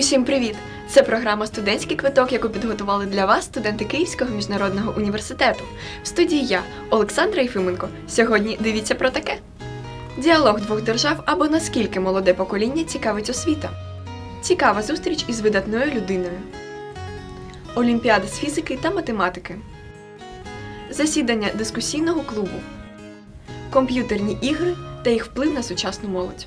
Усім привіт! Це програма Студентський квиток, яку підготували для вас студенти Київського міжнародного університету. В студії я, Олександра Єфименко. Сьогодні дивіться про таке: діалог двох держав або наскільки молоде покоління цікавить освіта. Цікава зустріч із видатною людиною. Олімпіада з фізики та математики. Засідання дискусійного клубу. Комп'ютерні ігри та їх вплив на сучасну молодь.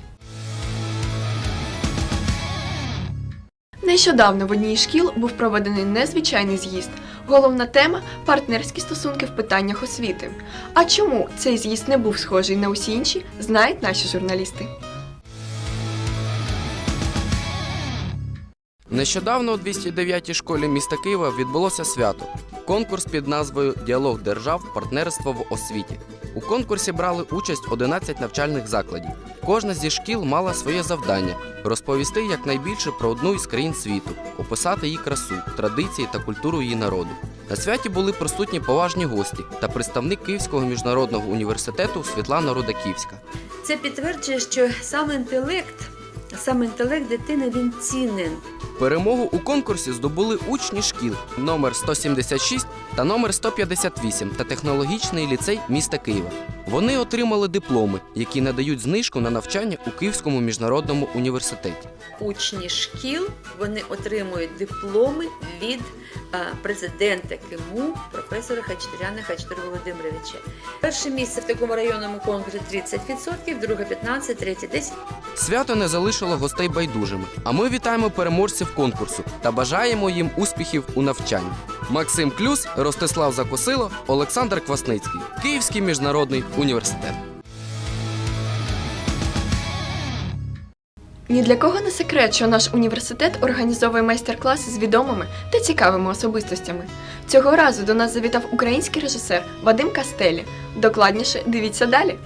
Нещодавно в одній шкіл був проведений незвичайний з'їзд. Головна тема партнерські стосунки в питаннях освіти. А чому цей з'їзд не був схожий на усі інші, знають наші журналісти. Нещодавно у 209-й школі міста Києва відбулося свято. Конкурс під назвою Діалог держав партнерство в освіті. У конкурсі брали участь 11 навчальних закладів. Кожна зі шкіл мала своє завдання розповісти якнайбільше про одну із країн світу, описати її красу, традиції та культуру її народу. На святі були присутні поважні гості та представник Київського міжнародного університету Світлана Рудаківська. Це підтверджує, що саме інтелект, саме інтелект дитини він цінен. Перемогу у конкурсі здобули учні шкіл номер 176 та номер 158 та технологічний ліцей міста Києва. Вони отримали дипломи, які надають знижку на навчання у Київському міжнародному університеті. Учні шкіл вони отримують дипломи від президента КИМУ професора Хачатуряна Хачатура Володимировича. Перше місце в такому районному конкурсі 30%, друге 15%, третє 10%. Свято не залишило гостей байдужими. А ми вітаємо переможців конкурсу та бажаємо їм успіхів у навчанні. Максим Клюс, Ростислав Закосило, Олександр Квасницький, Київський міжнародний університет. Ні для кого не секрет, що наш університет організовує майстер-класи з відомими та цікавими особистостями. Цього разу до нас завітав український режисер Вадим Кастелі. Докладніше дивіться далі.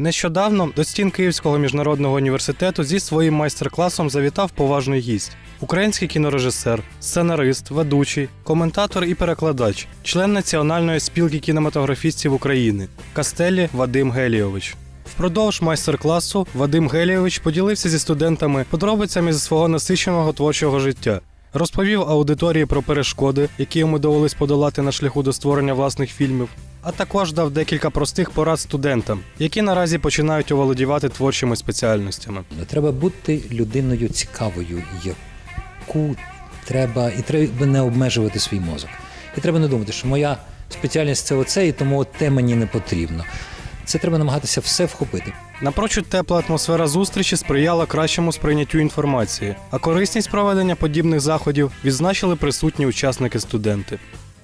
Нещодавно до стін Київського міжнародного університету зі своїм майстер-класом завітав поважний гість. Український кінорежисер, сценарист, ведучий, коментатор і перекладач, член Національної спілки кінематографістів України Кастелі Вадим Гелійович. Впродовж майстер-класу Вадим Гелійович поділився зі студентами подробицями зі свого насиченого творчого життя. Розповів аудиторії про перешкоди, які йому довелось подолати на шляху до створення власних фільмів, а також дав декілька простих порад студентам, які наразі починають оволодівати творчими спеціальностями. Треба бути людиною цікавою, яку треба, і треба не обмежувати свій мозок. І треба не думати, що моя спеціальність це оце, і тому те мені не потрібно. Це треба намагатися все вхопити. Напрочуд тепла атмосфера зустрічі сприяла кращому сприйняттю інформації, а корисність проведення подібних заходів відзначили присутні учасники студенти.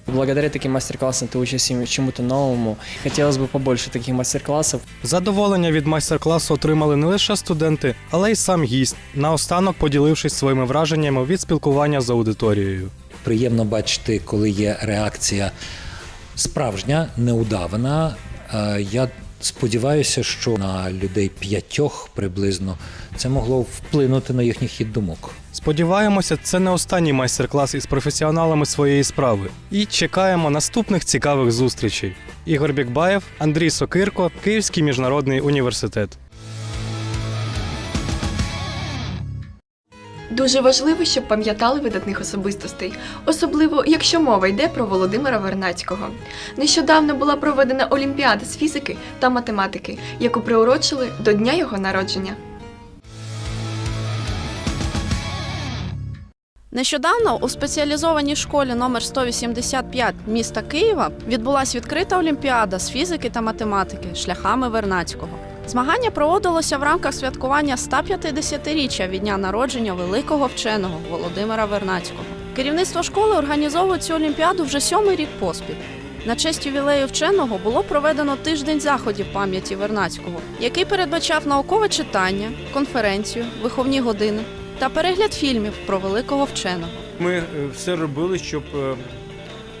Благодаря таким мастер-классам ты учишься чему-то новому. Хотелось бы побольше таких мастер-классов. Задоволення від майстер-класу отримали не лише студенти, але й сам гість, наостанок поділившись своїми враженнями від спілкування з аудиторією. Приємно бачити, коли є реакція справжня, неудавана. Е, Я сподіваюся, що на людей п'ятьох приблизно це могло вплинути на їхній хід думок. Сподіваємося, це не останній майстер-клас із професіоналами своєї справи. І чекаємо наступних цікавих зустрічей. Ігор Бікбаєв, Андрій Сокирко, Київський міжнародний університет. Дуже важливо, щоб пам'ятали видатних особистостей, особливо якщо мова йде про Володимира Вернацького. Нещодавно була проведена Олімпіада з фізики та математики, яку приурочили до дня його народження. Нещодавно у спеціалізованій школі номер 185 міста Києва відбулася відкрита олімпіада з фізики та математики шляхами Вернацького. Змагання проводилося в рамках святкування 150-річчя від дня народження великого вченого Володимира Вернацького. Керівництво школи організовує цю олімпіаду вже сьомий рік поспіль. На честь ювілею вченого було проведено тиждень заходів пам'яті Вернацького, який передбачав наукове читання, конференцію, виховні години та перегляд фільмів про великого вченого. Ми е, все робили, щоб е,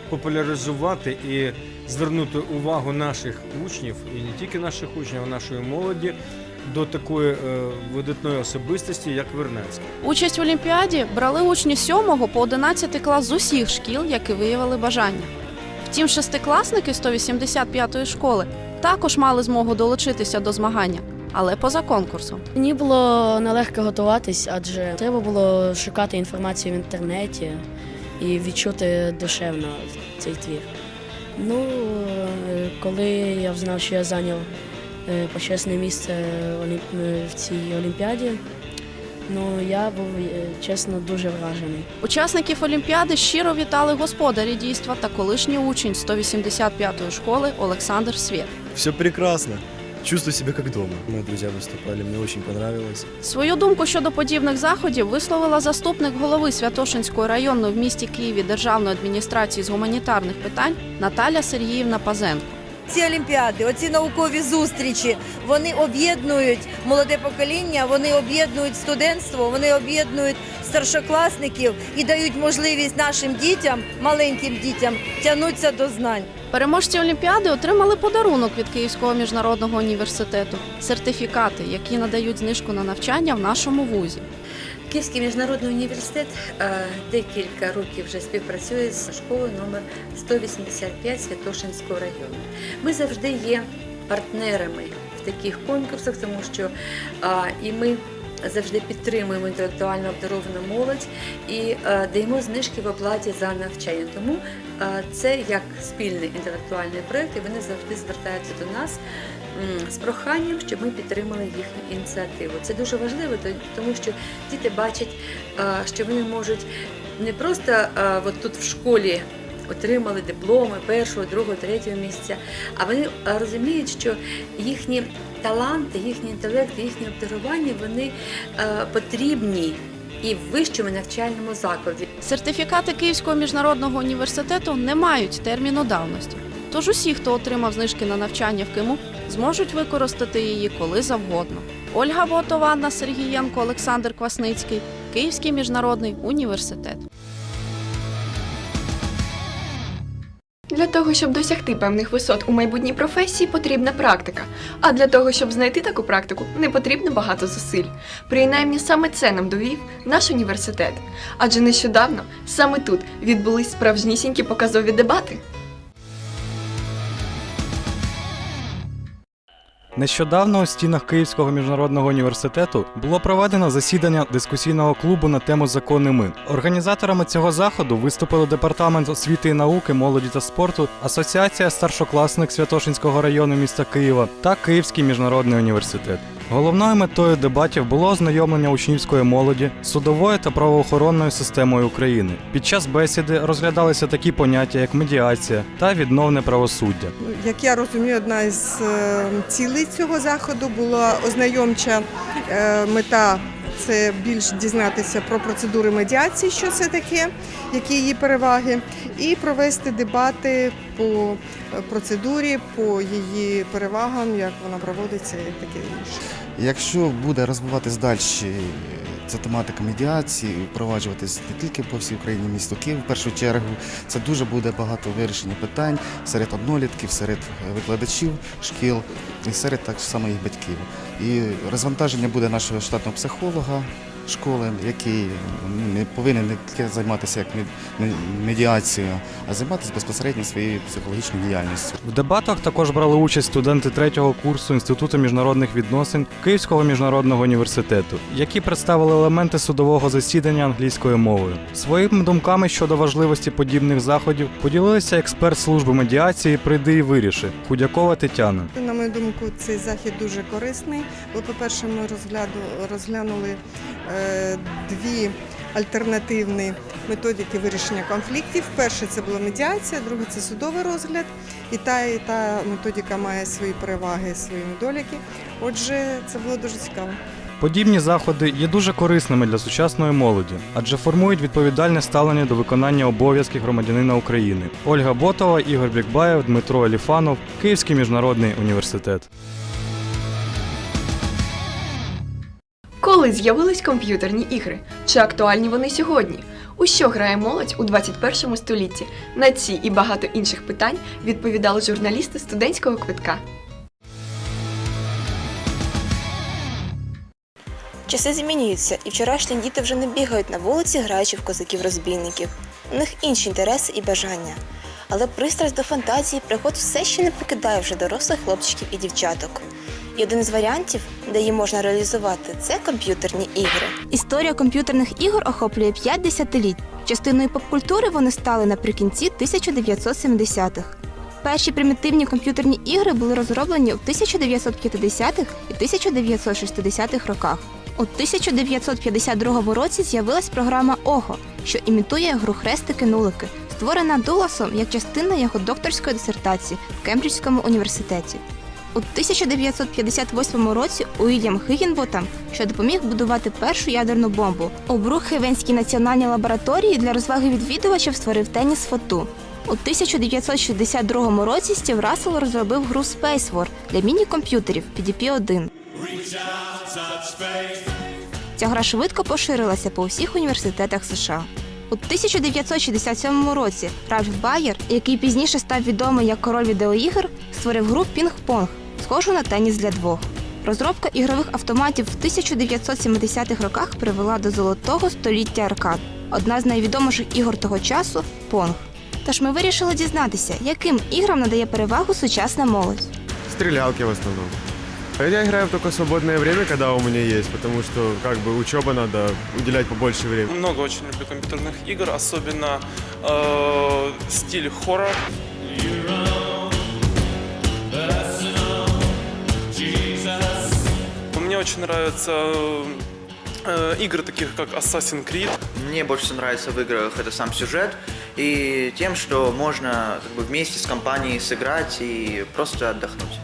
популяризувати і звернути увагу наших учнів, і не тільки наших учнів, а нашої молоді до такої е, видатної особистості, як Вернецький. Участь в олімпіаді брали учні з 7 по 11 клас з усіх шкіл, які виявили бажання. Втім, шестикласники 185-ї школи також мали змогу долучитися до змагання, але поза конкурсом. Мені було нелегко готуватись, адже треба було шукати інформацію в інтернеті і відчути душевно цей твір. Ну, е, коли я знав, що я зайняв е, почесне місце е, в цій олімпіаді, ну я був чесно дуже вражений. Учасників Олімпіади щиро вітали господарі дійства та колишній учень 185-ї школи Олександр Свєт. Все прекрасно. Чувствую себя как дома. Мои друзья выступали, мне очень понравилось. Свою думку щодо подібних заходів висловила заступник голови Святошинської районної в місті Києві Державної адміністрації з гуманітарних питань Наталя Сергіївна Пазенко. Ці олімпіади, оці наукові зустрічі, вони об'єднують молоде покоління, вони об'єднують студентство, вони об'єднують старшокласників і дають можливість нашим дітям, маленьким дітям, тягнутися до знань. Переможці Олімпіади отримали подарунок від Київського міжнародного університету сертифікати, які надають знижку на навчання в нашому вузі. Київський міжнародний університет е, декілька років вже співпрацює з школою номер 185 Святошинського району. Ми завжди є партнерами в таких конкурсах, тому що а, і ми завжди підтримуємо інтелектуально обдаровану молодь і е, даємо знижки в оплаті за навчання. Тому е, це як спільний інтелектуальний проєкт, і вони завжди звертаються до нас з проханням, щоб ми підтримали їхню ініціативу. Це дуже важливо, тому що діти бачать, е, що вони можуть не просто от тут в школі. Отримали дипломи першого, другого, третього місця, а вони розуміють, що їхні таланти, їхній інтелект, їхні обдарування вони е, потрібні і в вищому навчальному закладі. Сертифікати Київського міжнародного університету не мають терміну давності. Тож усі, хто отримав знижки на навчання в КИМУ, зможуть використати її коли завгодно. Ольга Ботова, Анна Сергієнко, Олександр Квасницький, Київський міжнародний університет. Для того, щоб досягти певних висот у майбутній професії, потрібна практика. А для того, щоб знайти таку практику, не потрібно багато зусиль. Принаймні саме це нам довів наш університет. Адже нещодавно саме тут відбулись справжнісінькі показові дебати. Нещодавно у стінах Київського міжнародного університету було проведено засідання дискусійного клубу на тему Закони мин. Організаторами цього заходу виступили департамент освіти і науки, молоді та спорту, Асоціація старшокласник Святошинського району міста Києва та Київський міжнародний університет. Головною метою дебатів було ознайомлення учнівської молоді з судовою та правоохоронною системою України. Під час бесіди розглядалися такі поняття, як медіація та відновне правосуддя. Як я розумію, одна із е, цілей цього заходу була ознайомча е, мета. Це більш дізнатися про процедури медіації, що це таке, які її переваги, і провести дебати по е, процедурі, по її перевагам, як вона проводиться і таке інше. Якщо буде розвиватись далі ця тематика медіації, впроваджуватись не тільки по всій Україні, місто Київ, в першу чергу, це дуже буде багато вирішення питань серед однолітків, серед викладачів шкіл і серед так само їх батьків. І розвантаження буде нашого штатного психолога школи, який не повинен не тільки займатися як мед- медіацією, а займатися безпосередньо своєю психологічною діяльністю. В дебатах також брали участь студенти третього курсу Інституту міжнародних відносин Київського міжнародного університету, які представили елементи судового засідання англійською мовою. Своїми думками щодо важливості подібних заходів поділилися експерт служби медіації Прийди і виріши Худякова Тетяна. На мою думку, цей захід дуже корисний. Бо, по-перше, ми розгляду- розглянули е, дві альтернативні методики вирішення конфліктів. Перше це була медіація, друге це судовий розгляд. І та, і та методика має свої переваги, свої недоліки. Отже, це було дуже цікаво. Подібні заходи є дуже корисними для сучасної молоді, адже формують відповідальне ставлення до виконання обов'язків громадянина України. Ольга Ботова, Ігор Бікбаєв, Дмитро Еліфанов, Київський міжнародний університет. Коли з'явились комп'ютерні ігри? Чи актуальні вони сьогодні? У що грає молодь у 21 столітті? На ці і багато інших питань відповідали журналісти студентського квитка. Часи змінюються, і вчорашні діти вже не бігають на вулиці, граючи в козаків-розбійників. У них інші інтереси і бажання. Але пристрасть до фантазії приход все ще не покидає вже дорослих хлопчиків і дівчаток. І один з варіантів, де її можна реалізувати, це комп'ютерні ігри. Історія комп'ютерних ігор охоплює 5 десятиліть. Частиною попкультури вони стали наприкінці 1970-х. Перші примітивні комп'ютерні ігри були розроблені у 1950-х і 1960-х роках. У 1952 році з'явилась програма ОГО, що імітує гру хрестики-нулики, створена Дуласом як частина його докторської дисертації в Кембриджському університеті. У 1958 році Уільям Хиггінботам, що допоміг будувати першу ядерну бомбу, у Брукхевенській національній лабораторії для розваги відвідувачів створив теніс фоту. У 1962 році Стів Рассел розробив гру Space War для міні-комп'ютерів PDP-1. Ця гра швидко поширилася по усіх університетах США. У 1967 році Ральф Байер, який пізніше став відомий як король відеоігр, створив гру Пінг-Понг, схожу на теніс для двох. Розробка ігрових автоматів в 1970-х роках привела до золотого століття аркад. Одна з найвідоміших ігор того часу Понг. Тож ми вирішили дізнатися, яким іграм надає перевагу сучасна молодь. Стрелялки в основном. А Я играю в только свободное время, когда у меня есть, потому что как бы учеба надо уделять побольше времени. Много очень люблю компьютерных игр, особенно э, стиль хоррор. Мне очень нравятся э, игры таких как Assassin's Creed. Мне больше всего нравится в играх это сам сюжет и тем, что можно как бы вместе с компанией сыграть и просто отдохнуть.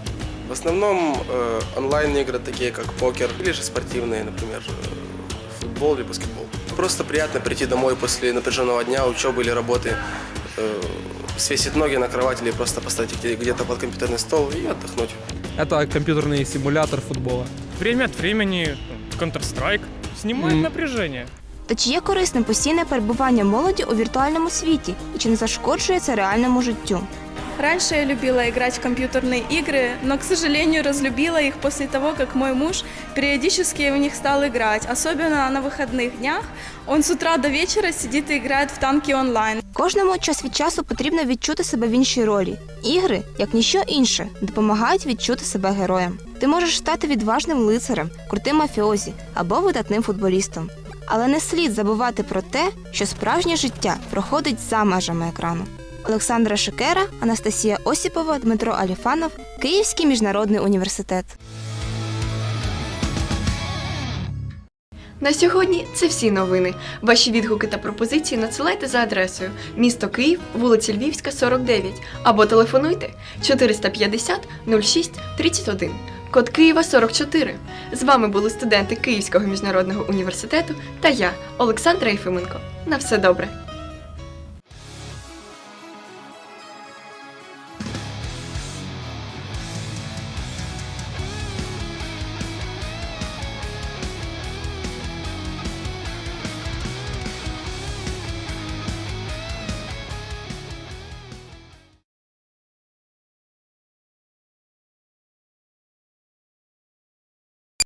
В основном э, онлайн-игры, такие как покер, или же спортивные, например, э, футбол или баскетбол. Просто приятно прийти домой после напряженного дня, учебы или работы, э, свесить ноги на кровать или просто поставить где-то под компьютерный стол и отдохнуть. Это компьютерный симулятор футбола. Время от времени Counter-Strike снимает Мгм. напряжение. Та чи є корисним постійне перебування молоді у віртуальному світі і чи не зашкоджує це реальному життю? Раньше я любила играть в компьютерные игры, но, к сожалению, разлюбила их после того, как мой муж периодически в них стал играть. Особенно на выходных днях. Он с утра до вечера сидит и играет в танки онлайн. Кожному час від часу потрібно відчути себе в іншій ролі. Ігри, як ніщо інше, допомагають відчути себе героєм. Ти можеш стати відважним лицарем, крутим мафіозі або видатним футболістом. Але не слід забувати про те, що справжнє життя проходить за межами екрану. Олександра Шикера, Анастасія Осіпова, Дмитро Аліфанов, Київський міжнародний університет. На сьогодні це всі новини. Ваші відгуки та пропозиції надсилайте за адресою місто Київ, вулиця Львівська, 49 або телефонуйте 450 06 31. Код Києва 44. З вами були студенти Київського міжнародного університету та я, Олександра Єфименко. На все добре.